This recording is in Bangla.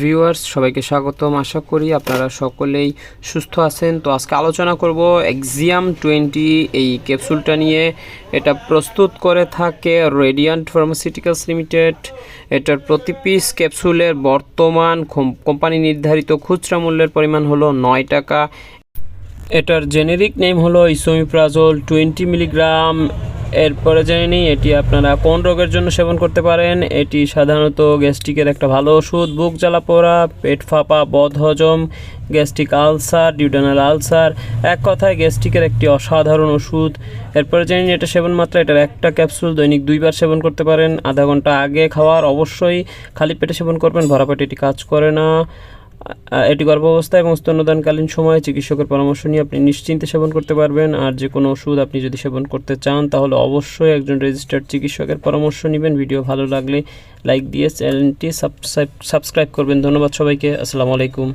ভিউয়ার্স সবাইকে স্বাগতম। আশা করি আপনারা সকলেই সুস্থ আছেন। তো আজকে আলোচনা করব এক্সিয়াম টোয়েন্টি এই ক্যাপসুলটা নিয়ে। এটা প্রস্তুত করে থাকে রেডিয়ান্ট ফার্মাসিউটিক্যালস লিমিটেড এটার প্রতি পিস ক্যাপসুলের বর্তমান কোম্পানি নির্ধারিত খুচরা মূল্যের পরিমাণ হলো নয় টাকা। এটার জেনেরিক নেম হলো ইসোমিপ্রাজল টোয়েন্টি মিলিগ্রাম এরপরে জেনে নিই, এটি আপনারা কোন রোগের জন্য সেবন করতে পারেন? এটি সাধারণত গ্যাস্ট্রিকের একটা ভালো ওষুধ, বুক জ্বালা পোড়া, পেট ফাঁপা বদহজম গ্যাস্ট্রিক আলসার ডিউডানাল আলসার। এক কথায় গ্যাস্ট্রিকের একটি অসাধারণ ওষুধ। এরপরে জেনে নিই, এটা সেবন মাত্রা, এটার একটা ক্যাপসুল দৈনিক দুইবার সেবন করতে পারেন। আধা ঘণ্টা আগে খাওয়ার, অবশ্যই খালি পেটে সেবন করবেন ভরা পেটে এটি কাজ করে না। এটি গর্ভাবস্থা এবং স্তন্যদানকালীন সময়ে চিকিৎসকের পরামর্শ নিয়ে আপনি নিশ্চিন্তে সেবন করতে পারবেন। আর যে কোনো ওষুধ আপনি যদি সেবন করতে চান, তাহলে অবশ্যই একজন রেজিস্টার্ড চিকিৎসকের পরামর্শ নেবেন। ভিডিও ভালো লাগলে লাইক দিয়ে চ্যানেলটি সাবস্ক্রাইব সাবস্ক্রাইব করবেন। ধন্যবাদ সবাইকে। আসসালামু আলাইকুম।